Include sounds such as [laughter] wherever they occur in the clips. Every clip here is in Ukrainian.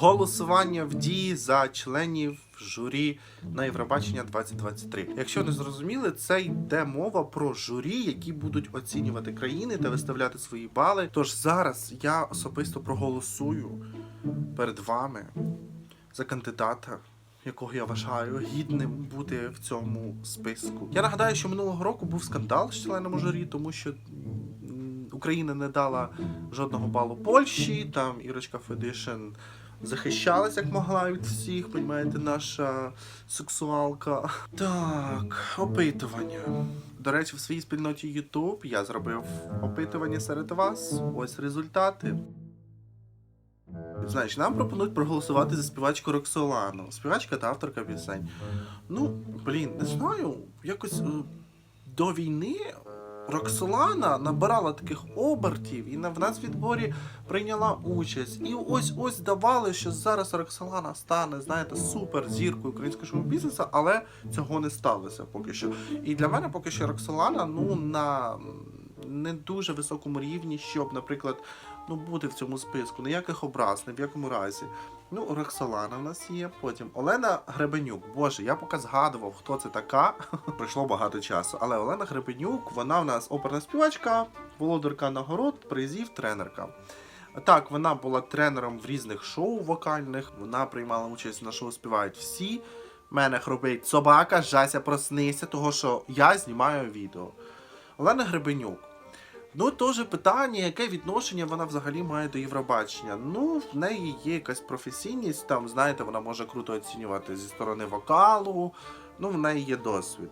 голосування в дії за членів журі на Євробачення 2023. Якщо не зрозуміли, це йде мова про журі, які будуть оцінювати країни та виставляти свої бали. Тож зараз я особисто проголосую перед вами за кандидата. Якого я вважаю гідним бути в цьому списку. Я нагадаю, що минулого року був скандал з членами журі, тому що Україна не дала жодного балу Польщі. Там Ірочка Федишин захищалась як могла від всіх, понімаєте, наша сексуалка. Так, опитування. До речі, в своїй спільноті YouTube я зробив опитування серед вас. Ось результати. Знаєш, нам пропонують проголосувати за співачку Роксолану. Співачка та авторка пісень. Ну, блін, не знаю, якось е, до війни Роксолана набирала таких обертів і в нас відборі прийняла участь. І ось ось давали, що зараз Роксолана стане, знаєте, супер зіркою українського шоу-бізнесу, але цього не сталося поки що. І для мене поки що Роксолана ну на не дуже високому рівні, щоб, наприклад, ну бути в цьому списку. Ніяких образ, ні в якому разі. Ну, Роксолана в нас є. Потім Олена Гребенюк. Боже, я поки згадував, хто це така. [laughs] Пройшло багато часу. Але Олена Гребенюк, вона в нас оперна співачка, володарка нагород, призів, тренерка. Так, вона була тренером в різних шоу вокальних. Вона приймала участь на шоу Співають всі. Мене хропить собака, жася, проснися, того що я знімаю відео. Олена Гребенюк. Ну, теж питання, яке відношення вона взагалі має до Євробачення. Ну, в неї є якась професійність, там, знаєте, вона може круто оцінювати зі сторони вокалу, ну, в неї є досвід.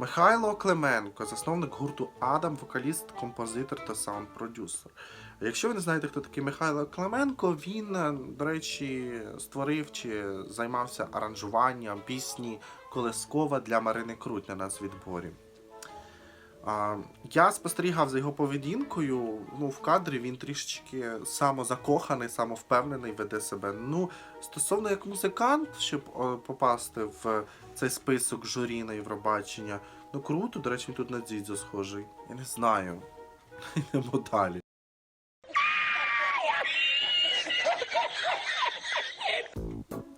Михайло Клименко, засновник гурту Адам, вокаліст, композитор та саунд-продюсер. Якщо ви не знаєте, хто такий Михайло Клименко, він, е, до речі, створив чи займався аранжуванням пісні Колескова для Марини Круть на нацвідборі. Я спостерігав за його поведінкою. Ну, в кадрі він трішечки самозакоханий, самовпевнений веде себе. Ну, стосовно як музикант, щоб попасти в цей список журі на Євробачення, ну круто, до речі, він тут на Дзідзо схожий. Я не знаю. [laughs] Йдемо далі.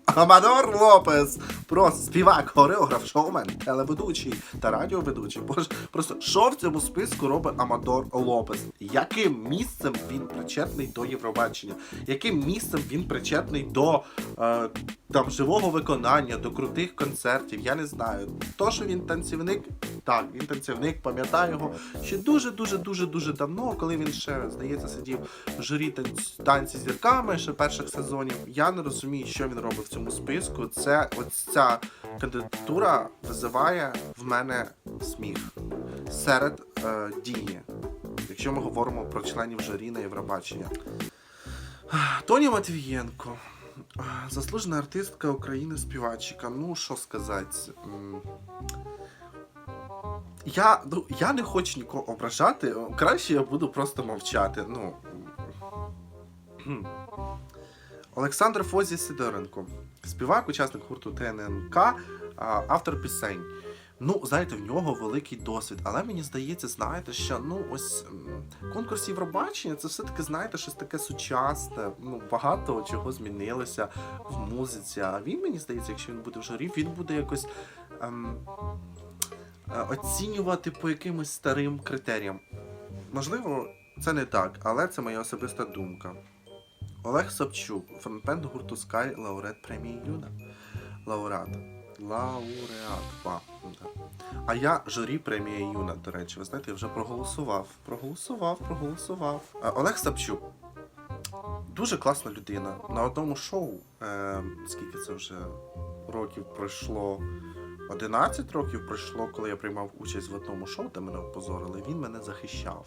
Амадор Лопес, просто співак, хореограф, шоумен, телеведучий та радіоведучий. Боже, просто що в цьому списку робить Амадор Лопес? Яким місцем він причетний до Євробачення? Яким місцем він причетний до е, там живого виконання, до крутих концертів? Я не знаю. То, що він танцівник, так, він танцівник, пам'ятаю його ще дуже, дуже, дуже, давно, коли він ще, здається, сидів в журі танці з зірками ще перших сезонів. Я не розумію, що він робить в цьому списку. Це ось ця кандидатура визиває в мене сміх серед е, дії, якщо ми говоримо про членів журі на Євробачення. Тоні Матвієнко. Заслужена артистка України, співачка. Ну, що сказати. Я, ну, я не хочу нікого ображати. Краще я буду просто мовчати. Ну. Олександр Фозі Сидоренко. Співак, учасник гурту ТННК, автор пісень. Ну, знаєте, в нього великий досвід, але мені здається, знаєте, що ну ось конкурс Євробачення це все-таки, знаєте, щось таке сучасне. Ну, багато чого змінилося в музиці. А він мені здається, якщо він буде в журі, він буде якось ем, е, оцінювати по якимось старим критеріям. Можливо, це не так, але це моя особиста думка. Олег Собчук, фронтмен гурту Sky, лауреат премії Юна. Лауреат. Лауреат. Па. да. А я журі премії Юна, до речі, ви знаєте, я вже проголосував. Проголосував, проголосував. Е, Олег Сапчук. Дуже класна людина. На одному шоу, е, скільки це вже років пройшло? 11 років пройшло, коли я приймав участь в одному шоу, де мене опозорили. Він мене захищав.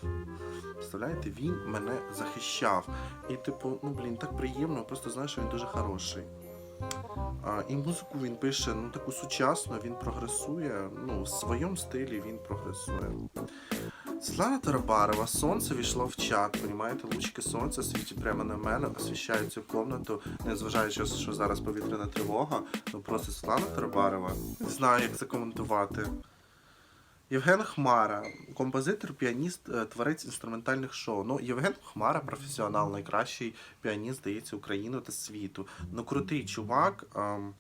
Представляєте, він мене захищав. І, типу, ну блін, так приємно, просто знаєш, що він дуже хороший. І музику він пише ну таку сучасну, він прогресує. Ну, в своєму стилі він прогресує. Світлана Тарабарова, сонце війшло в чат. Понімаєте, лучки сонця світять прямо на мене, освіщають цю комнату, незважаючи, що зараз повітряна тривога. Ну просто Світлана Тарабарова. Не знаю, як це коментувати. Євген Хмара, композитор, піаніст, е, творець інструментальних шоу. Ну, Євген Хмара, професіонал, найкращий піаніст, здається, України та світу. Ну, крутий чувак, ем,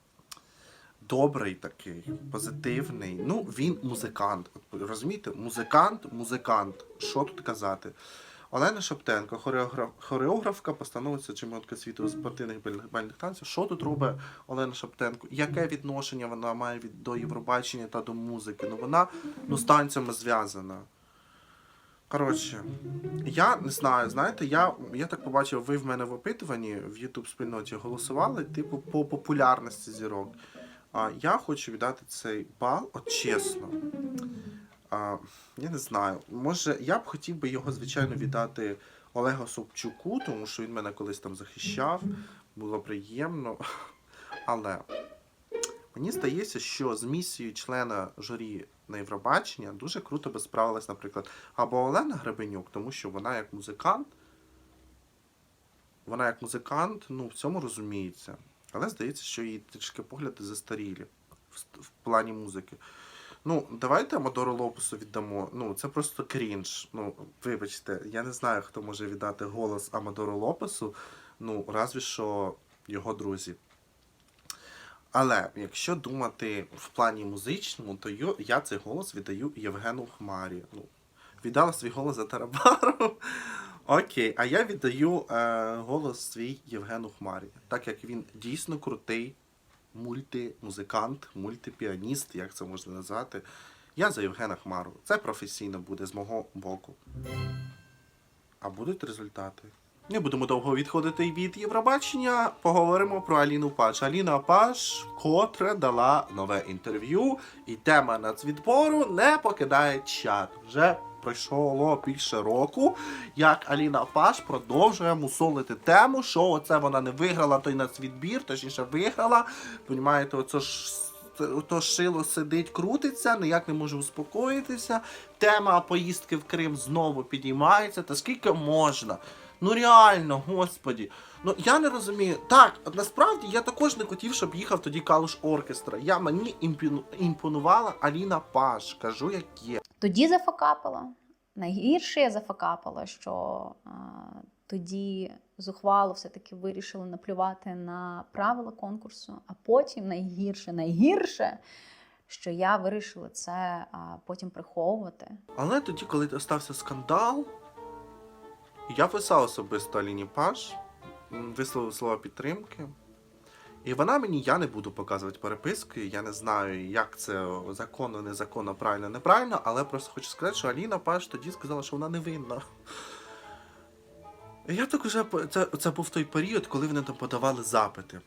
добрий такий, позитивний. Ну, він музикант. Розумієте? Музикант, музикант. Що тут казати? Олена Шептенко, хореограф, хореографка, постановиця чемпіонка світу спортивних бальних танців. Що тут робить Олена Шептенко? Яке відношення вона має від до Євробачення та до музики? Ну вона ну, з танцями зв'язана. Коротше, я не знаю, знаєте, я, я так побачив, ви в мене в опитуванні в YouTube спільноті голосували, типу, по популярності зірок. А я хочу віддати цей бал, от чесно. А, я не знаю. Може, я б хотів би його, звичайно, віддати Олегу Собчуку, тому що він мене колись там захищав, було приємно. Але мені здається, що з місією члена журі на Євробачення дуже круто би справилась, наприклад, або Олена Гребенюк, тому що вона як музикант, вона як музикант, ну, в цьому розуміється. Але здається, що її трішки погляди застарілі в, в плані музики. Ну, давайте Амадору Лопесу віддамо. Ну, це просто крінж. Ну, вибачте, я не знаю, хто може віддати голос Амадору Лопесу. Ну, разві що його друзі. Але якщо думати в плані музичному, то я цей голос віддаю Євгену Хмарі. Ну, віддала свій голос за Тарабару. [laughs] Окей, а я віддаю е, голос свій Євгену Хмарі, так як він дійсно крутий мультимузикант, мультипіаніст, як це можна назвати. Я за Євгена Хмару. Це професійно буде з мого боку. А будуть результати. Не будемо довго відходити від Євробачення. Поговоримо про Аліну Паш. Аліна Паш вкотре дала нове інтерв'ю, і тема нацвідбору не покидає чат. Вже пройшло більше року, як Аліна Паш продовжує мусолити тему, що оце вона не виграла той нацвідбір, точніше виграла. Понімаєте, оце ж. То шило сидить, крутиться, ніяк не може успокоїтися. Тема поїздки в Крим знову підіймається. Та скільки можна? Ну реально, господі. Ну я не розумію. Так, насправді я також не хотів, щоб їхав тоді Калуш оркестра. Я мені імпіну- імпонувала Аліна Паш. Кажу, як є. Тоді зафакапила. Найгірше я зафакапила, що а, тоді зухвало все-таки вирішили наплювати на правила конкурсу, а потім найгірше, найгірше, що я вирішила це а, потім приховувати. Але тоді, коли стався скандал, я писав особисто Аліні Паш, висловив слова підтримки. І вона мені, я не буду показувати переписки, я не знаю, як це законно, незаконно, правильно, неправильно, але просто хочу сказати, що Аліна Паш тоді сказала, що вона невинна. І я так уже це, це був той період, коли вони там подавали запити.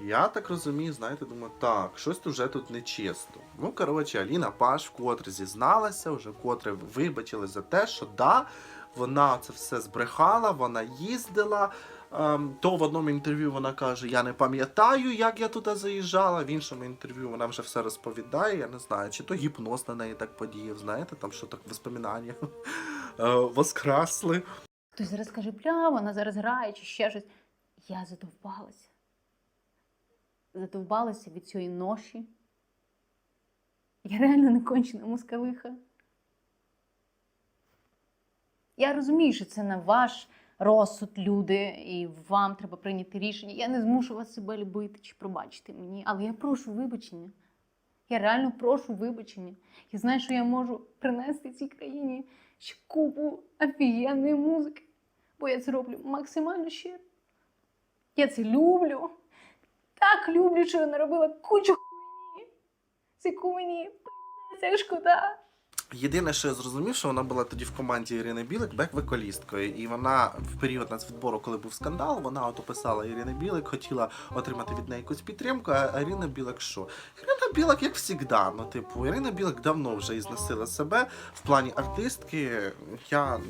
Я так розумію, знаєте, думаю, так, щось вже тут нечесно. Ну, коротше, Аліна Паш вкотре зізналася, вже вкотре вибачили за те, що да, вона це все збрехала, вона їздила. Ем, то в одному інтерв'ю вона каже: Я не пам'ятаю, як я туди заїжджала. В іншому інтерв'ю вона вже все розповідає. Я не знаю, чи то гіпноз на неї так подіяв, знаєте, там що так воспоминання е, воскресли. Хтось зараз каже, бля, вона зараз грає чи ще щось. Я задовбалася. Задовбалася від цієї ноші. Я реально не кончена москалиха. Я розумію, що це на ваш розсуд, люди, і вам треба прийняти рішення. Я не змушу вас себе любити чи пробачити мені, але я прошу вибачення. Я реально прошу вибачення. Я знаю, що я можу принести цій країні ще купу офігенної музики, бо я це роблю максимально щиро. Я це люблю. Так люблю, що я наробила кучу хуйні. Яку мені пиздець, шкода. Єдине, що я зрозумів, що вона була тоді в команді Ірини Білик бек-вокалісткою. І вона в період нацвідбору, коли був скандал, вона от описала Ірини Білик, хотіла отримати від неї якусь підтримку, а Ірина Білик що? Ірина Білик, як завжди, ну, типу, Ірина Білик давно вже ізносила себе в плані артистки. Я,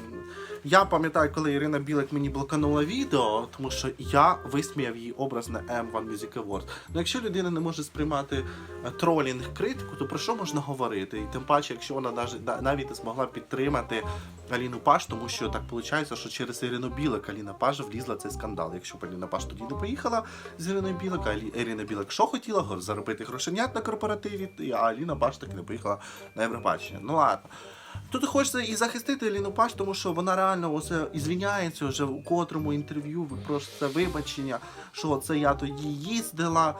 я пам'ятаю, коли Ірина Білик мені блоканула відео, тому що я висміяв її образ на M1 Music Awards. Ну, якщо людина не може сприймати е, тролінг критику, то про що можна говорити? І тим паче, якщо вона навіть навіть, змогла підтримати Аліну Паш, тому що так виходить, що через Ірину Білик Аліна Паш влізла цей скандал. Якщо б Аліна Паш тоді не поїхала з Іриною Білик, а Ірина Білик що хотіла? Заробити грошенят на корпоративі, а Аліна Паш таки не поїхала на Євробачення. Ну ладно. Тут хочеться і захистити Еліну Паш, тому що вона реально оце і звіняється вже у котрому інтерв'ю про це вибачення, що це я тоді їздила,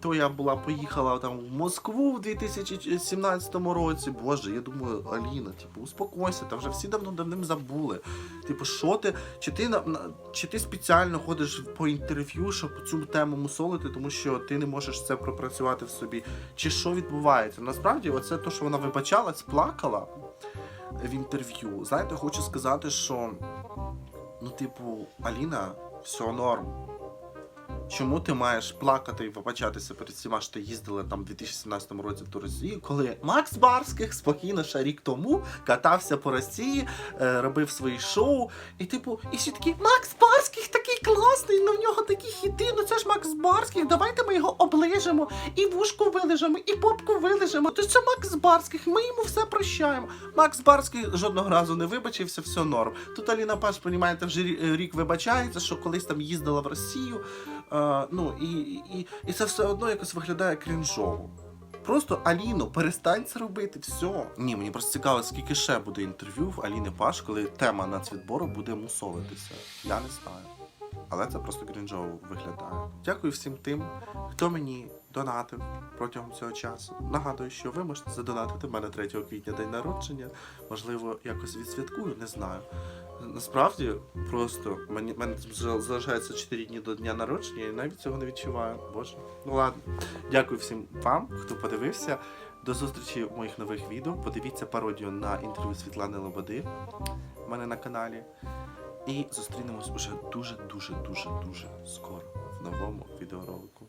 то я була поїхала там в Москву в 2017 році. Боже, я думаю, Аліна, типу, успокойся, та вже всі давно давним забули. Типу, що ти, чи ти чи ти спеціально ходиш по інтерв'ю, щоб цю тему мусолити, тому що ти не можеш це пропрацювати в собі, чи що відбувається? Насправді, оце то, що вона вибачалась, плакала в інтерв'ю. Знаєте, хочу сказати, що ну, типу, Аліна, все норм. Чому ти маєш плакати і вибачатися перед всіма, що ти їздила там в 2017 році в ту Росію, коли Макс Барських спокійно ще рік тому катався по Росії, е, робив свої шоу, і типу, і всі такі Макс Барських такий класний, ну в нього такі хіти, ну це ж Макс Барських, давайте ми його оближемо, і вушку вилежемо, і попку вилежемо. То це Макс Барських, ми йому все прощаємо. Макс Барський жодного разу не вибачився, все норм. Тут Аліна Паш, понімаєте, вже рік вибачається, що колись там їздила в Росію. Е, ну і, і, і це все одно якось виглядає крінжово. Просто Аліно, перестань це робити, все. Ні, мені просто цікаво, скільки ще буде інтерв'ю в Аліни Паш, коли тема нацвідбору буде мусолитися. Я не знаю. Але це просто крінжово виглядає. Дякую всім тим, хто мені донатив протягом цього часу. Нагадую, що ви можете задонатити в мене 3 квітня день народження. Можливо, якось відсвяткую, не знаю. Насправді, просто мені мене залишається 4 дні до дня народження, і навіть цього не відчуваю. Боже. Ну ладно. Дякую всім вам, хто подивився. До зустрічі в моїх нових відео. Подивіться пародію на інтерв'ю Світлани Лободи в мене на каналі. І зустрінемось уже дуже, дуже, дуже, дуже скоро в новому відеоролику.